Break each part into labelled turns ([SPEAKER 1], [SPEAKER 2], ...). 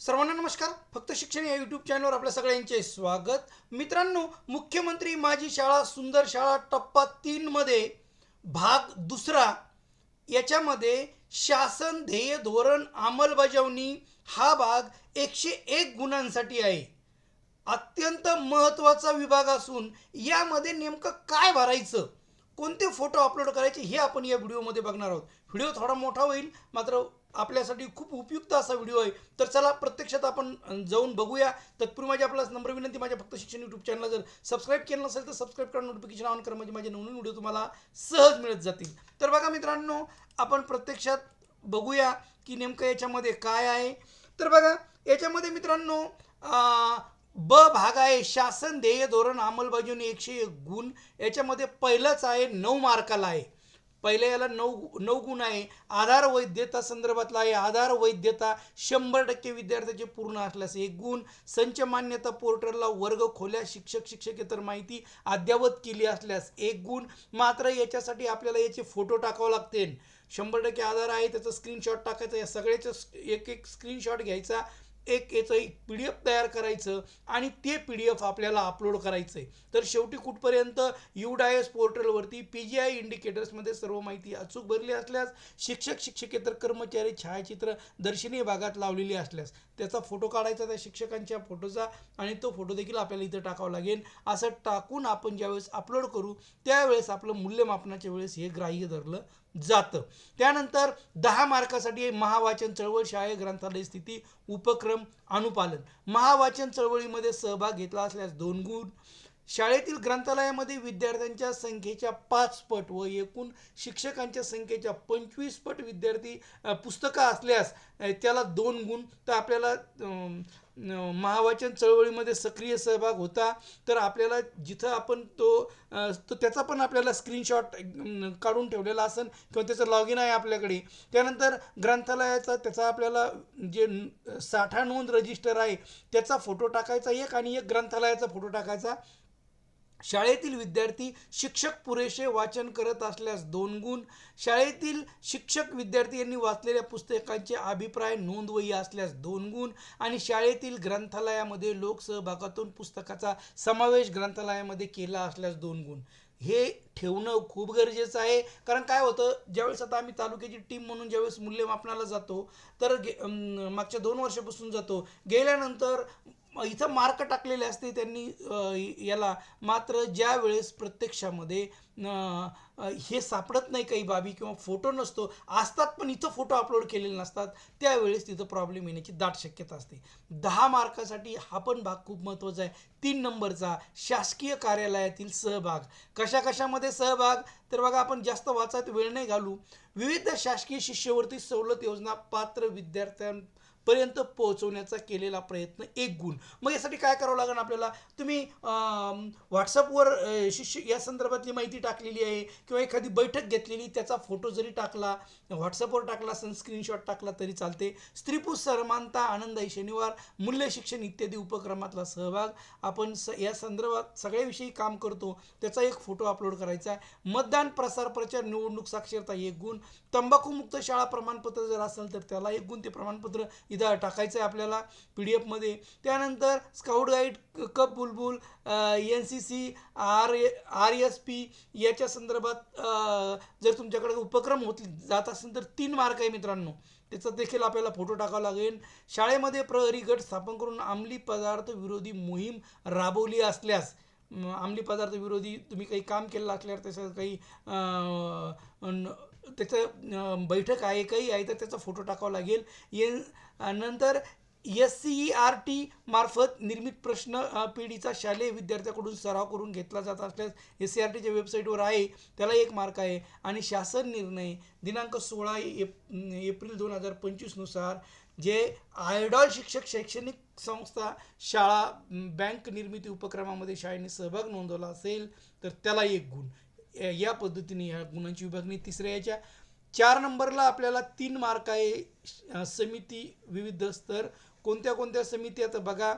[SPEAKER 1] सर्वांना नमस्कार. फक्त शिक्षण या यूट्यूब चॅनलवर आपल्या सगळ्यांचे स्वागत. मित्रांनो मुख्यमंत्री माझी शाळा सुंदर शाळा टप्पा तीनमध्ये भाग दुसरा याच्यामध्ये शासन ध्येय धोरण अंमलबजावणी हा भाग एकशे एक गुणांसाठी आहे. अत्यंत महत्त्वाचा विभाग असून यामध्ये नेमकं काय भरायचं? कोणते फोटो अपलोड करायचे हे आपण या व्हिडिओमध्ये बघणार आहोत. व्हिडिओ थोडा मोठा होईल मात्र आपल्यासाठी खूप उपयुक्त असा व्हिडिओ आहे. तर चला प्रत्यक्षात आपण जाऊन बघूया. तत्पूर्वी माझी आपल्याला नंबर विनंती माझ्या फक्त शिक्षण यूट्यूब चॅनलला जर सबस्क्राईब केलं नसेल तर सबस्क्राईब करा. नोटिफिकेशन ऑन करा. म्हणजे माझे नवीन व्हिडिओ तुम्हाला सहज मिळत जातील. तर बघा मित्रांनो आपण प्रत्यक्षात बघूया की नेमकं याच्यामध्ये काय आहे. तर बघा याच्यामध्ये मित्रांनो ब भाग आहे शासन ध्येय धोरण अंमलबजावणी एकशे एक गुण. याच्यामध्ये पहिलंच आहे नऊ मार्काला आहे. पहिल्या याला नऊ नऊ गुण आहे. आधार वैद्यता संदर्भातला आहे. आधार वैद्यता शंभर टक्के विद्यार्थ्याचे पूर्ण असल्यास एक गुण. संच मान्यता पोर्टलला वर्ग खोल्या शिक्षक शिक्षकेतर माहिती अद्ययावत केली असल्यास एक गुण. मात्र याच्यासाठी आपल्याला याचे फोटो टाकावं लागते शंभर टक्के आधार आहे त्याचं स्क्रीनशॉट टाकायचं या सगळ्याचं एक एक स्क्रीनशॉट घ्यायचा. एक याचं एक पी डी एफ तयार करायचं आणि ते पी डी एफ आपल्याला अपलोड करायचं आहे तर शेवटी कुठपर्यंत यू डाय एस पोर्टलवरती पी जी आय इंडिकेटर्समध्ये सर्व माहिती अचूक भरली असल्यास शिक्षक शिक्षकेतर कर्मचारी छायाचित्र दर्शनीय भागात लावलेली असल्यास त्याचा फोटो काढायचा त्या शिक्षकांच्या फोटोचा आणि तो फोटो देखील आपल्याला इथं टाकावा लागेल. असं टाकून आपण ज्यावेळेस अपलोड करू त्यावेळेस आपलं मूल्यमापनाच्या वेळेस हे ग्राह्य धरलं जातं. त्यानंतर दहा मार्कासाठी महावाचन चळवळ शाळे ग्रंथालय स्थिती उपक्रम अनुपालन. महावाचन चळवळीमध्ये सहभाग घेतला असल्यास दोन गुण. शाळेतील ग्रंथालयामध्ये विद्यार्थ्यांच्या संख्येच्या पाच पट व एकूण शिक्षकांच्या संख्येच्या पंचवीस पट विद्यार्थी पुस्तकं असल्यास त्याला दोन गुण. तर आपल्याला महावाचन चळवळीमध्ये सक्रिय सहभाग होता तर आपल्याला जिथं आपण तो तो त्याचा पण आपल्याला स्क्रीनशॉट काढून ठेवलेला असेल किंवा त्याचं लॉग इन आहे आपल्याकडे. त्यानंतर ग्रंथालयाचा त्याचा आपल्याला जे साठा नोंद रजिस्टर आहे त्याचा फोटो टाकायचा एक आणि एक ग्रंथालयाचा फोटो टाकायचा. शाळेतील विद्यार्थी शिक्षक पुरेसे वाचन करत असल्यास दोन गुण. शाळेतील शिक्षक विद्यार्थी यांनी वाचलेल्या पुस्तकांचे अभिप्राय नोंदवही असल्यास दोन गुण. आणि शाळेतील ग्रंथालयामध्ये लोकसहभागातून पुस्तकाचा समावेश ग्रंथालयामध्ये केला असल्यास दोन गुण. हे ठेवणं खूप गरजेचं आहे. कारण काय होतं ज्यावेळेस आता आम्ही तालुक्याची टीम म्हणून ज्यावेळेस मूल्यमापनाला जातो तर गे मागच्या दोन वर्षापासून जातो. गेल्यानंतर इथं मार्क टाकलेले असते त्यांनी याला. मात्र ज्या वेळेस प्रत्यक्षामध्ये हे सापडत नाही काही बाबी किंवा फोटो नसतो असतात पण इथं फोटो अपलोड केलेले नसतात त्यावेळेस तिथं प्रॉब्लेम येण्याची दाट शक्यता असते. दहा मार्कासाठी हा पण भाग खूप महत्त्वाचा आहे. तीन नंबरचा शासकीय कार्यालयातील सहभाग. कशा कशामध्ये सहभाग? तर बघा आपण जास्त वाचायत वेळ नाही घालू. विविध शासकीय शिष्यवृत्ती सवलत योजना पात्र विद्यार्थ्यां पर्यंत पोहोचवण्याचा केलेला प्रयत्न एक गुण. मग यासाठी काय करावं लागेल आपल्याला? तुम्ही व्हॉट्सअपवर शिष्य या संदर्भातली माहिती टाकलेली आहे किंवा एखादी बैठक घेतलेली त्याचा फोटो जरी टाकला व्हॉट्सअपवर टाकला सन स्क्रीनशॉट टाकला तरी चालते. स्त्री पुरुष समानता आनंदाई शनिवार मूल्य शिक्षण इत्यादी उपक्रमातला सहभाग. आपण स या संदर्भात सगळ्याविषयी काम करतो त्याचा एक फोटो अपलोड करायचा आहे. मतदान प्रसार प्रचार निवडणूक साक्षरता एक गुण. तंबाखूमुक्त शाळा प्रमाणपत्र जर असेल तर त्याला एक गुण ते प्रमाणपत्र इथं टाकायचं आहे आपल्याला पी डी एफमध्ये. त्यानंतर scout guide cub Bulbul N C C R R S P याच्या संदर्भात जर तुमच्याकडे उपक्रम होत जात असेल तर तीन मार्क आहे मित्रांनो. त्याचा देखील आपल्याला फोटो टाकावा लागेल. शाळेमध्ये प्रहरी गट स्थापन करून अंमली पदार्थ विरोधी मोहीम राबवली असल्यास अंमली पदार्थ विरोधी तुम्ही काही काम केलेलं असल्यावर त्याचं काही न- त्याचं बैठक आहे काही आहे तर त्याचा फोटो टाकावा लागेल. ये नंतर S C E R T मार्फत निर्मित प्रश्न पिढीचा शालेय विद्यार्थ्याकडून सराव करून घेतला जात असल्यास एस सी आर टीच्या वेबसाईटवर आहे. त्याला एक मार्क आहे. आणि शासन निर्णय दिनांक सोळा एप एप्रिल दोन हजार पंचवीसनुसार जे आयडॉल शिक्षक शैक्षणिक संस्था शाळा बँक निर्मिती उपक्रमामध्ये शाळेने सहभाग नोंदवला असेल तर त्याला एक गुण. या- या पद्धतीने या गुणांची विभागणी. तिसऱ्या याच्या चार नंबरला आपल्याला तीन मार्क आहे. समिती विविध स्तर. कोणत्या कोणत्या समिती आता बघा.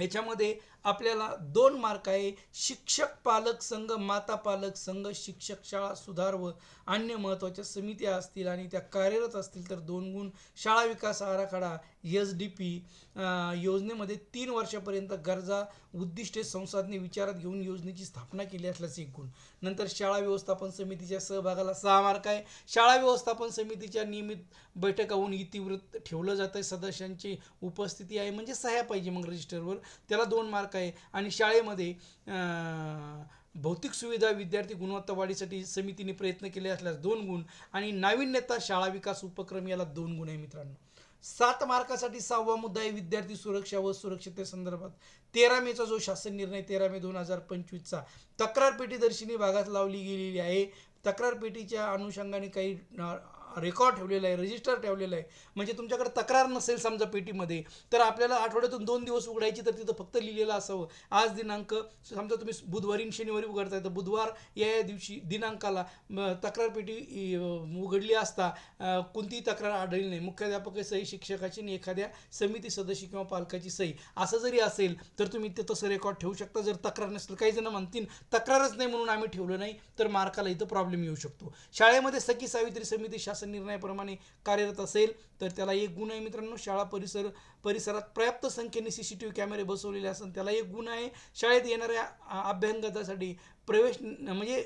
[SPEAKER 1] याच्यामध्ये आपल्याला दोन मार्क आहे. शिक्षक पालक संघ माता पालक संघ शिक्षक शाळा सुधार व अन्य महत्त्वाच्या समित्या असतील आणि त्या कार्यरत असतील तर दोन गुण. शाळा विकास आराखडा एस डी पी योजनेमध्ये तीन वर्षापर्यंत गरजा उद्दिष्टे संसाधने विचारात घेऊन योजनेची स्थापना केली असल्यास एक गुण नंतर शाळा व्यवस्थापन समितीच्या सहभागाला सहा मार्क आहे. शाळा व्यवस्थापन समितीच्या नियमित बैठका होऊन इतिवृत्त ठेवलं जातं आहे सदस्यांची उपस्थिती आहे म्हणजे सह्या पाहिजे मग रजिस्टरवर त्याला दोन मार्क आहे. आणि शाळेमध्ये भौतिक सुविधा विद्यार्थी गुणवत्ता वाढीसाठी समितीने प्रयत्न केले असल्यास दोन गुण. आणि नाविन्यता शाळा विकास उपक्रम याला दोन गुण आहे मित्रांनो. सात मार्कासाठी सहावा मुद्दा आहे विद्यार्थी सुरक्षा व सुरक्षितेसंदर्भात तेरा मेचा जो शासन निर्णय तेरा मे दोन हजार पंचवीसचा. तक्रार पेटी दर्शनी भागात लावली गेलेली आहे. तक्रार पेटीच्या अनुषंगाने काही रेकॉर्ड ठेवलेला आहे रजिस्टर ठेवलेलं आहे. म्हणजे तुमच्याकडे तक्रार नसेल समजा पेटीमध्ये तर आपल्याला आठवड्यातून दोन दिवस उघडायची तर तिथं फक्त लिहिलेलं असावं. आज दिनांक समजा तुम्ही बुधवारी शनिवारी उघडताय तर बुधवार या दिवशी दिनांकाला तक्रार पेटी उघडली असता कोणतीही तक्रार आढळली नाही. मुख्याध्यापक सही शिक्षकाची आणि एखाद्या समिती सदस्य किंवा पालकाची सही. असं जरी असेल तर तुम्ही ते तसं रेकॉर्ड ठेवू शकता. जर तक्रार नसेल काही जण म्हणतील तक्रारच नाही म्हणून आम्ही ठेवलं नाही तर मार्काला इथं प्रॉब्लेम येऊ शकतो. शाळेमध्ये सखी सावित्री समिती शासन निर्णयाप्रमाणे कार्यरत असेल. तर त्याला एक गुण आहे मित्रांनो शाळा परिसर परिसरात पर्याप्त संख्येने सी सी टी व्ही कॅमेरे बसवलेले असून त्याला एक गुण आहे शाळेत येणाऱ्या अभ्यंगतासाठी प्रवेश म्हणजे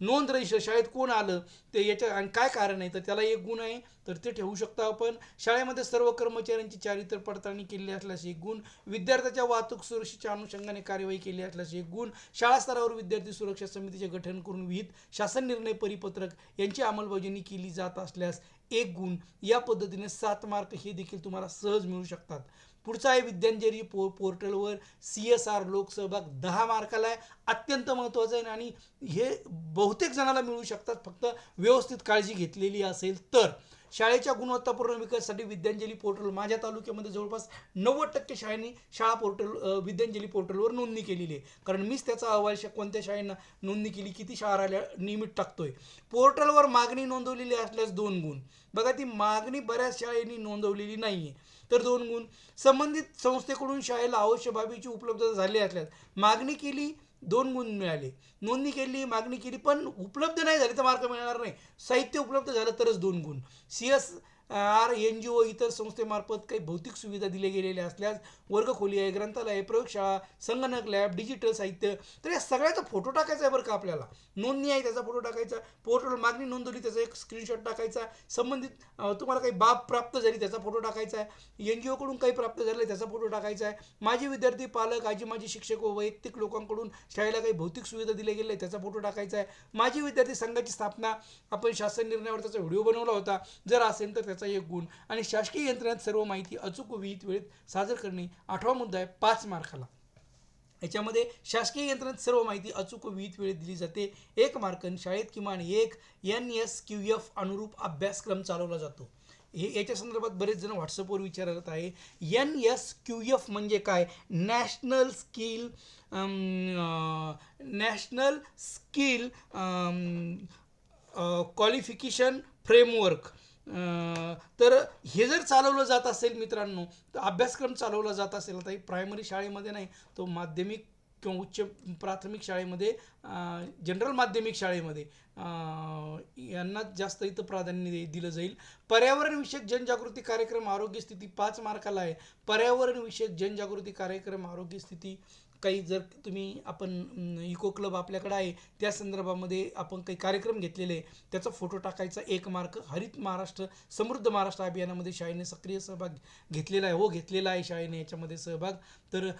[SPEAKER 1] नोंद रजिस्टर शाळेत कोण आलं ते याच्या आणि काय कारण आहे तर त्याला एक गुण आहे तर ते ठेवू शकतो आपण. शाळेमध्ये सर्व कर्मचाऱ्यांची चारित्र्य पडताळणी केली असल्यास एक गुण विद्यार्थ्याच्या वाहतूक सुरक्षेच्या अनुषंगाने कार्यवाही केली असल्यास एक गुण शाळा स्तरावर विद्यार्थी सुरक्षा समितीचे गठन करून विहित शासन निर्णय परिपत्रक यांची अंमलबजावणी केली जात असल्यास एक गुण. या पद्धतीने सात मार्क हे देखील तुम्हाला सहज मिळू शकतात. पुढचा आहे विद्यांजली पो पोर्टलवर सी एस आर लोकसहभाग दहा मार्काला आहे. अत्यंत महत्त्वाचं आहे आणि हे बहुतेक जणाला मिळू शकतात. फक्त व्यवस्थित काळजी घेतलेली असेल तर. शाळेच्या गुणवत्तापूर्ण विकासासाठी विद्यांजली पोर्टल माझ्या तालुक्यामध्ये जवळपास नव्वद टक्के शाळांनी शाळा पोर्टल विद्यांजली पोर्टलवर नोंदणी केलेली आहे. कारण मीच त्याचा अहवाल कोणत्या शाळेनं नोंदणी केली किती शाळा राहिल्या नियमित टाकतोय. पोर्टलवर मागणी नोंदवलेली असल्यास दोन गुण. बघा ती मागणी बऱ्याच शाळेनी नोंदवलेली नाही आहे तर दोन गुण. संबंधित संस्थेकडून शाळेला आवश्यक बाबीची उपलब्धता झाली असल्यास मागणी केली दोन गुण मिळाले. नोंदणी केली मागणी केली पण उपलब्ध नाही झाली तर मार्क मिळणार नाही. साहित्य उपलब्ध झालं तरच दोन गुण. C S R N G O इतर संस्थेमार्फत काही भौतिक सुविधा दिल्या गेलेल्या असल्यास वर्गखोली आहे ग्रंथालय प्रयोगशाळा संगणक लॅब डिजिटल साहित्य. तर या सगळ्याचा फोटो टाकायचा आहे बरं का आपल्याला. नोंदणी आहे त्याचा फोटो टाकायचा. पोर्टल मागणी नोंदवली त्याचा एक स्क्रीनशॉट टाकायचा. संबंधित तुम्हाला काही बाब प्राप्त झाली त्याचा फोटो टाकायचा आहे. एन जी ओकडून काही प्राप्त झालं आहे त्याचा फोटो टाकायचा आहे. माझे विद्यार्थी पालक आजी माझे शिक्षक व वैयक्तिक लोकांकडून शाळेला काही भौतिक सुविधा दिल्या गेल्या त्याचा फोटो टाकायचा आहे. माझी विद्यार्थी संघाची स्थापना आपण शासन निर्णयावर त्याचा व्हिडिओ बनवला होता. जर असेल तर त्याचा एक गुण. आणि शासकीय यंत्रणेत सर्व माहिती अचूक विहित वेळेत सादर करणे आठवा मुद्दा आहे पाच मार्काला. याच्यामध्ये शासकीय यंत्रणेत सर्व माहिती अचूक विहित वेळेत दिली जाते. एक मार्कन शाळेत किमान एक एन एस क्यू एफ अनुरूप अभ्यासक्रम चालवला जातो. हे याच्या संदर्भात बरेच जण व्हॉट्सअपवर विचारत आहे. एन एस क्यू एफ म्हणजे काय? National skill national skill qualification framework तर हे जर चालवलं जात असेल मित्रांनो तर अभ्यासक्रम चालवला जात असेल आता प्रायमरी शाळेमध्ये नाही तो माध्यमिक किंवा उच्च प्राथमिक शाळेमध्ये जनरल माध्यमिक शाळेमध्ये यांना जास्त इथं प्राधान्य दे- दिलं जाईल. पर्यावरणविषयक जनजागृती कार्यक्रम आरोग्य स्थिती पाच मार्काला आहे. पर्यावरणविषयक जनजागृती कार्यक्रम आरोग्य स्थिती काही जर तुम्ही आपण इको क्लब आपल्याकडे आहे त्या संदर्भामध्ये आपण काही कार्यक्रम घेतलेले आहे त्याचा फोटो टाकायचा एक मार्क हरित महाराष्ट्र समृद्ध महाराष्ट्र अभियानामध्ये शाळेने सक्रिय सहभाग घेतलेला आहे. हो घेतलेला आहे शाळेने याच्यामध्ये सहभाग. तर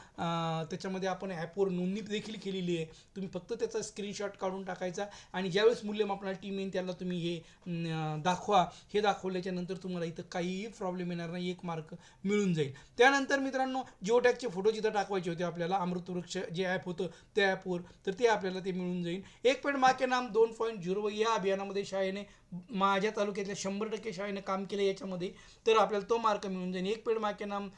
[SPEAKER 1] त्याच्यामध्ये आपण ॲपवर नोंदणी देखील केलेली आहे. तुम्ही फक्त त्याचा स्क्रीनशॉट काढून टाकायचा आणि ज्यावेळेस मूल्यमापनाला टीम येईल त्याला तुम्ही हे दाखवा. हे दाखवल्याच्या नंतर तुम्हाला इथं काहीही प्रॉब्लेम येणार नाही. एक मार्क मिळून जाईल. त्यानंतर मित्रांनो जिओटॅगचे फोटो जिथं टाकवायचे होते आपल्याला अमृत वृक्ष जे ॲप होतं त्या ॲपवर तर ते आपल्याला ते मिळून जाईल. एक पॉईंट माके नाम दोन पॉईंट झिरो या अभियानामध्ये शाळेने माझ्या तालुक्यातल्या शंभर टक्के शाळेने काम केलं याच्यामध्ये तर आपल्याला तो मार्क मिळून जाईल. एक पेड माके नाम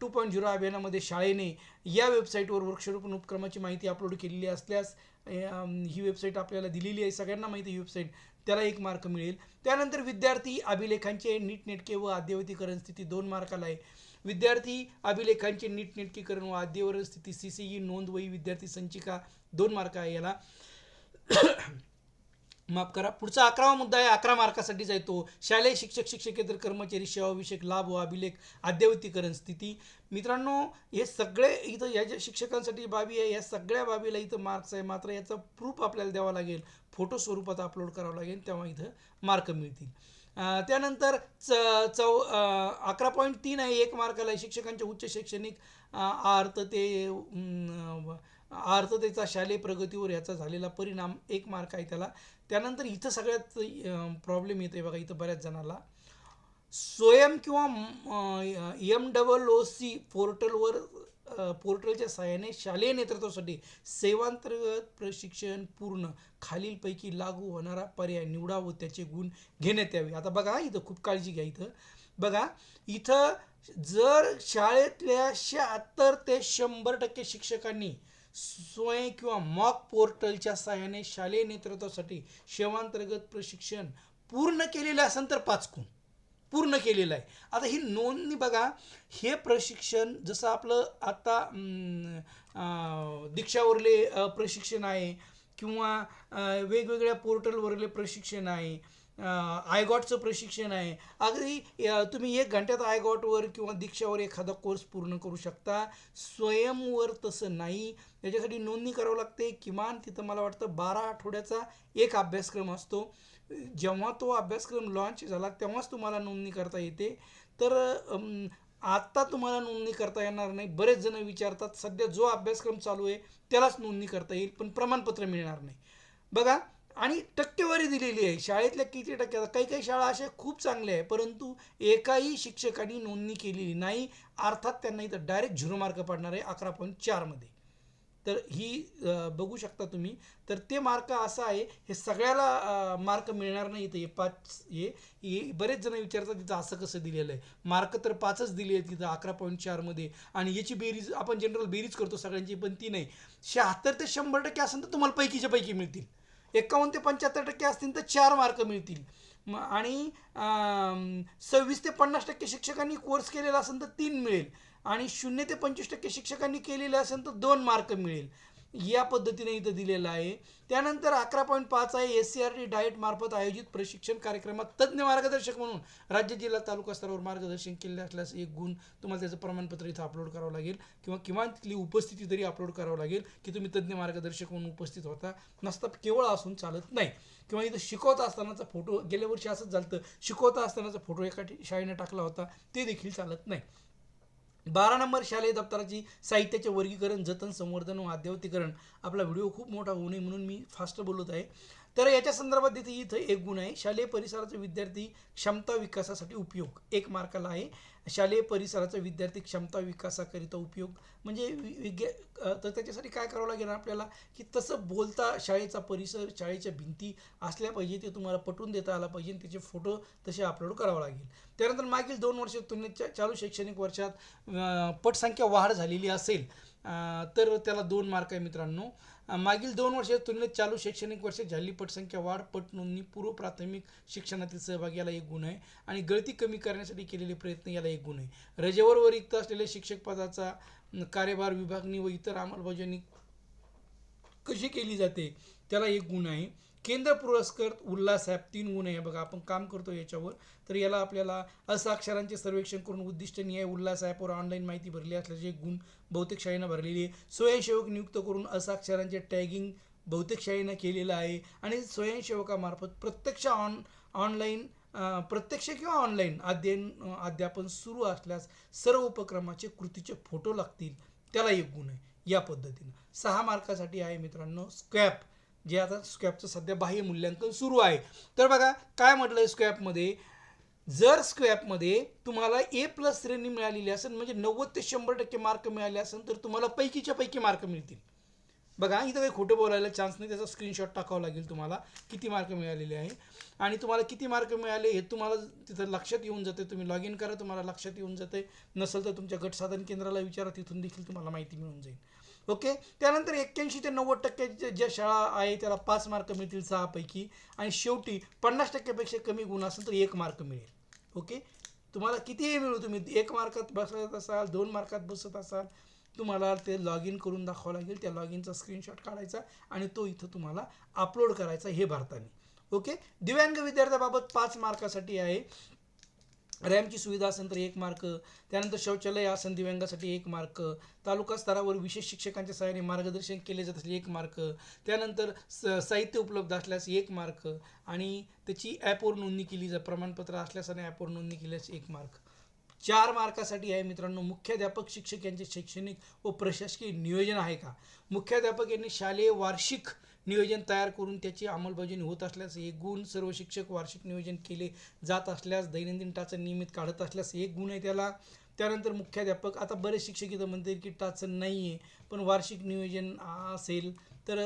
[SPEAKER 1] टू पॉईंट झिरो अभियानामध्ये शाळेने या वेबसाईटवर वृक्षारोपण उपक्रमाची माहिती अपलोड केलेली असल्यास ही वेबसाईट आपल्याला दिलेली आहे. सगळ्यांना माहिती ही वेबसाईट त्याला एक मार्क मिळेल. त्यानंतर विद्यार्थी अभिलेखांचे नीटनेटके व अद्ययावतीकरण स्थिती दोन मार्काला आहे. विद्यार्थी अभिलेखांचे नीटनेटकीकरण व आद्यवरण स्थिती सी सी ई नोंद वही विद्यार्थी संचिका दोन मार्क आहे याला. माफ करा. पुढचा अकरावा मुद्दा आहे. अकरा मार्कासाठीच आहे तो शालेय शिक्षक शिक्षकेतर कर्मचारी सेवाविषयक लाभ व अभिलेख अद्ययावतीकरण स्थिती. मित्रांनो हे सगळे इथं या ज्या शिक्षकांसाठी बाबी आहे या सगळ्या बाबीला इथं मार्क्स आहे. मात्र याचा प्रूफ आपल्याला द्यावा लागेल. फोटो स्वरूपात अपलोड करावं लागेल. तेव्हा इथं मार्क मिळतील. त्यानंतर च चौ अकरा पॉईंट तीन आहे एक मार्काला आहे शिक्षकांच्या उच्च शैक्षणिक आर्थते आर्थतेचा शालेय प्रगतीवर याचा झालेला परिणाम एक मार्क आहे त्याला. त्यानंतर इथं सगळ्यात प्रॉब्लेम येतो आहे बघा इथं बऱ्याच जणाला स्वयं किंवा एम डबल ओ सी पोर्टलवर पोर्टलच्या सहाय्याने शालेय नेतृत्वासाठी सेवांतर्गत प्रशिक्षण पूर्ण खालीलपैकी लागू होणारा पर्याय निवडा व त्याचे गुण घेण्यात यावे. आता बघा इथं खूप काळजी घ्या इथं. बघा इथं जर शाळेतल्या शहात्तर ते शंभर टक्के शिक्षकांनी स्वयं किंवा मॉक पोर्टलच्या सहाय्याने शालेय नेतृत्वासाठी सेवांतर्गत प्रशिक्षण पूर्ण केलेलं असेल तर पाच गुण. पूर्ण केलेलं आहे. आता ही नोंदणी बघा हे प्रशिक्षण जसं आपलं आता दीक्षावरले प्रशिक्षण आहे किंवा वेगवेगळ्या पोर्टलवरले प्रशिक्षण आहे आयगॉटचं प्रशिक्षण आहे. अगदी तुम्ही एक घंट्यात आयगॉटवर किंवा दीक्षावर एखादा कोर्स पूर्ण करू शकता. स्वयंवर तसं नाही. त्याच्यासाठी नोंदणी करावं लागते. किमान तिथं मला वाटतं बारा आठवड्याचा एक अभ्यासक्रम असतो. जेव्हा तो अभ्यासक्रम लॉन्च झाला तेव्हाच तुम्हाला नोंदणी करता येते. तर आत्ता तुम्हाला नोंदणी करता येणार नाही. बरेच जण विचारतात सध्या जो अभ्यासक्रम चालू आहे त्यालाच नोंदणी करता येईल पण प्रमाणपत्र मिळणार नाही. बघा आणि टक्केवारी दिलेली आहे. शाळेतल्या किती टक्के काही काही शाळा अशा खूप चांगल्या आहे परंतु एकाही शिक्षकांनी नोंदणी केलेली नाही. अर्थात त्यांना इथं डायरेक्ट झिरो मार्क पडणार आहे अकरा पॉईंट चारमध्ये तर ही बघू शकता तुम्ही. तर ते मार्क असं आहे हे सगळ्याला मार्क मिळणार नाही इथं. हे पाच हे बरेच जण विचारतात तिथं असं कसं दिलेलं आहे. मार्क तर पाचच दिले आहेत तिथं अकरा पॉईंट चारमध्ये आणि याची बेरीज आपण जनरल बेरीज करतो सगळ्यांची पण ती नाही. शहात्तर ते शंभर टक्के असेल तर तुम्हाला पैकीच्या पैकी मिळतील. एकावन्न ते पंच्याहत्तर टक्के असतील तर चार मार्क मिळतील. आणि सव्वीस ते पन्नास टक्के शिक्षकांनी कोर्स केलेला असेल तर तीन मिळेल. आणि शून्य ते पंचवीस टक्के शिक्षकांनी केलेले असेल तर दोन मार्क मिळेल. या पद्धतीने इथं दिलेलं आहे. त्यानंतर अकरा पॉईंट पाच आहे. S C R T DIET मार्फत आयोजित प्रशिक्षण कार्यक्रमात तज्ज्ञ मार्गदर्शक म्हणून राज्य जिल्हा तालुका स्तरावर मार्गदर्शन केले असल्यास एक गुण तुम्हाला त्याचं प्रमाणपत्र इथं अपलोड करावं लागेल. किंवा किमान तिथली उपस्थिती तरी अपलोड करावं लागेल की तुम्ही तज्ज्ञ मार्गदर्शक म्हणून उपस्थित होता. नसता केवळ असून चालत नाही. किंवा इथं शिकवता असतानाचा फोटो गेल्या वर्षी असंच झालं शिकवता असतानाचा फोटो एका शाळेने टाकला होता. ते देखील चालत नाही. बारा नंबर शालेय दप्तराची साहित्याचे वर्गीकरण जतन संवर्धन व अद्यावतीकरण आपला व्हिडिओ खूप मोठा होऊ नये म्हणून मी फास्ट बोलत आहे. तर याच्या संदर्भात तिथे इथं एक गुण आहे. शालेय परिसराचे विद्यार्थी क्षमता विकासासाठी उपयोग. एक मार्काला आहे. शालेय परिसराचा विद्यार्थी क्षमता विकासाकरिता उपयोग म्हणजे वि- विज्ञा तर त्याच्यासाठी काय करावं लागेल आपल्याला? की तसं बोलता शाळेचा परिसर शाळेच्या भिंती असल्या पाहिजे ते तुम्हाला पटवून देता आला पाहिजे आणि त्याचे फोटो तसे अपलोड करावं लागेल. त्यानंतर मागील दोन वर्ष तुलनेत चालू शैक्षणिक वर्षात पटसंख्या वाढ झालेली असेल तर त्याला दोन मार्क आहे मित्रांनो. मागील दोन वर्षाच्या तुलनेत चालू शैक्षणिक वर्षात झाली पटसंख्या वाढ पट नोंदणी पूर्व प्राथमिक शिक्षणातील सहभाग याला एक गुण आहे आणि गळती कमी करण्यासाठी केलेले प्रयत्न याला एक गुण आहे. रजेवर व रिक्त असलेल्या शिक्षक पदाचा कार्यभार विभागणी व इतर अंमलबजावणी कशी केली जाते त्याला एक गुण आहे. केंद्र पुरस्कृत उल्हास ॲप तीन गुण आहे. बघा आपण काम करतो याच्यावर. तर याला आपल्याला असाक्षरांचे सर्वेक्षण करून उद्दिष्ट निहाय उल्हास ॲपवर ऑनलाईन माहिती भरली असल्याचे गुण बहुतेक शाळेनं भरलेली आहे. स्वयंसेवक नियुक्त करून असाक्षरांचे टॅगिंग बहुतेक शाळेनं केलेलं आहे. आणि स्वयंसेवकामार्फत प्रत्यक्ष ऑन ऑनलाईन प्रत्यक्ष किंवा ऑनलाईन अध्ययन अध्यापन सुरू असल्यास सर्व उपक्रमाचे कृतीचे फोटो लागतील. त्याला एक गुण आहे. या पद्धतीनं. सहा मार्कासाठी आहे मित्रांनो स्कॅप जे आता स्क्वॅपचं सध्या बाह्य मूल्यांकन सुरू आहे. तर बघा काय म्हटलं आहे स्क्वॅपमध्ये जर स्क्वॅपमध्ये तुम्हाला ए प्लस श्रेणी मिळालेली असेल म्हणजे नव्वद ते शंभर टक्के मार्क मिळाले असेल तर तुम्हाला पैकीच्या पैकी मार्क मिळतील. बघा इथं काही खोटं बोलायला चान्स नाही त्याचा स्क्रीनशॉट टाकावा लागेल तुम्हाला किती मार्क मिळालेले आहे. आणि तुम्हाला किती मार्क मिळाले हे तुम्हाला तिथं लक्षात येऊन जाते. तुम्ही लॉग इन करा तुम्हाला लक्षात येऊन जाते. नसेल तर तुमच्या गट साधन केंद्राला विचारा तिथून देखील तुम्हाला माहिती मिळून जाईल. ओके? त्यानंतर एक्क्याऐंशी ते नव्वद टक्के ज्या शाळा आहे त्याला पाच मार्क मिळतील सहापैकी. आणि शेवटी पन्नास टक्क्यापेक्षा कमी गुण असेल तर एक मार्क मिळेल. ओके? तुम्हाला कितीही मिळू तुम्ही एक मार्कात बसत असाल दोन मार्कात बसत असाल तुम्हाला ते लॉग इन करून दाखवावं लागेल. त्या लॉग इनचा स्क्रीनशॉट काढायचा आणि तो इथं तुम्हाला अपलोड करायचा हे भारताने. ओके? दिव्यांग विद्यार्थ्याबाबत पाच मार्कासाठी आहे. रॅमची सुविधा असेल तर एक मार्क त्यानंतर शौचालय असेल दिव्यांगासाठी एक मार्क तालुका स्तरावर विशेष शिक्षकांच्या सहाय्याने मार्गदर्शन केले जात असले एक मार्क त्यानंतर स साहित्य उपलब्ध असल्यास एक मार्क आणि त्याची ॲपवर नोंदणी केली जा प्रमाणपत्र असल्यास आणि ॲपवर नोंदणी केल्यास एक मार्क. चार मार्कासाठी आहे मित्रांनो मुख्याध्यापक शिक्षक यांचे शैक्षणिक व प्रशासकीय नियोजन आहे का? मुख्याध्यापक यांनी शालेय वार्षिक नियोजन तयार करून त्याची अंमलबजावणी होत असल्यास एक गुण सर्व शिक्षक वार्षिक नियोजन केले जात असल्यास दैनंदिन टाचं नियमित काढत असल्यास एक गुण आहे त्याला. त्यानंतर मुख्याध्यापक आता बरेच शिक्षक इथं म्हणतील की टाचं नाही आहे पण वार्षिक नियोजन असेल तर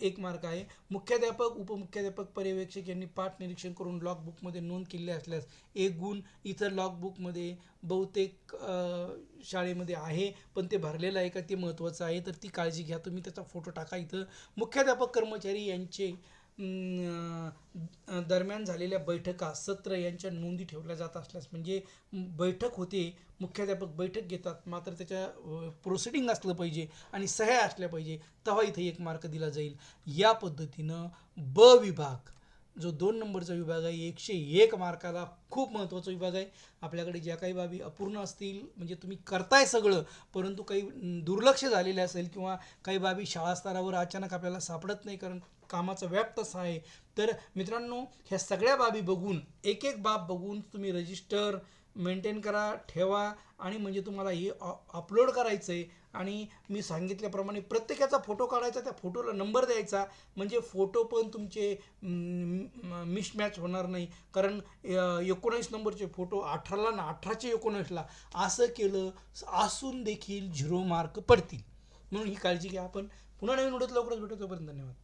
[SPEAKER 1] एक मार्क आहे. मुख्याध्यापक उपमुख्याध्यापक पर्यवेक्षक यांनी पाठ निरीक्षण करून लॉकबुकमध्ये नोंद केली असल्यास एक गुण इथं लॉग बुकमध्ये बहुतेक शाळेमध्ये आहे पण ते भरलेलं आहे का ते महत्त्वाचं आहे तर ती काळजी घ्या. तुम्ही त्याचा फोटो टाका इथं. मुख्याध्यापक कर्मचारी यांचे दरम्यान झालेल्या बैठका सत्र यांच्या नोंदी ठेवल्या जात असल्यास म्हणजे बैठक होते मुख्याध्यापक बैठक घेतात मात्र त्याच्या प्रोसिडिंग असलं पाहिजे आणि सह्या असल्या पाहिजे तेव्हा इथे एक मार्क दिला जाईल. या पद्धतीनं ब विभाग जो दोन नंबरचा विभाग आहे एकशे एक मार्काला खूप महत्त्वाचा विभाग आहे. आपल्याकडे ज्या काही बाबी अपूर्ण असतील म्हणजे तुम्ही करताय सगळं परंतु काही दुर्लक्ष झालेले असेल किंवा काही बाबी शाळा स्तरावर अचानक आपल्याला सापडत नाही कारण कामाचा व्याप तसा आहे. तर मित्रांनो ह्या सगळ्या बाबी बघून एक एक बाब बघून तुम्ही रजिस्टर मेंटेन करा ठेवा आणि म्हणजे तुम्हाला हे अपलोड करायचं आहे आणि मी सांगितल्याप्रमाणे प्रत्येकाचा फोटो काढायचा त्या फोटोला नंबर द्यायचा. म्हणजे फोटो पण तुमचे मिसमॅच होणार नाही. कारण एकोणावीस एकोणीस नंबरचे फोटो अठराला ना अठराचे एकोणीसला असं केलं असून देखील झिरो मार्क पडतील. म्हणून ही काळजी घ्या. आपण पुन्हा नवीन उडत लवकरच भेटतो तोपर्यंत धन्यवाद.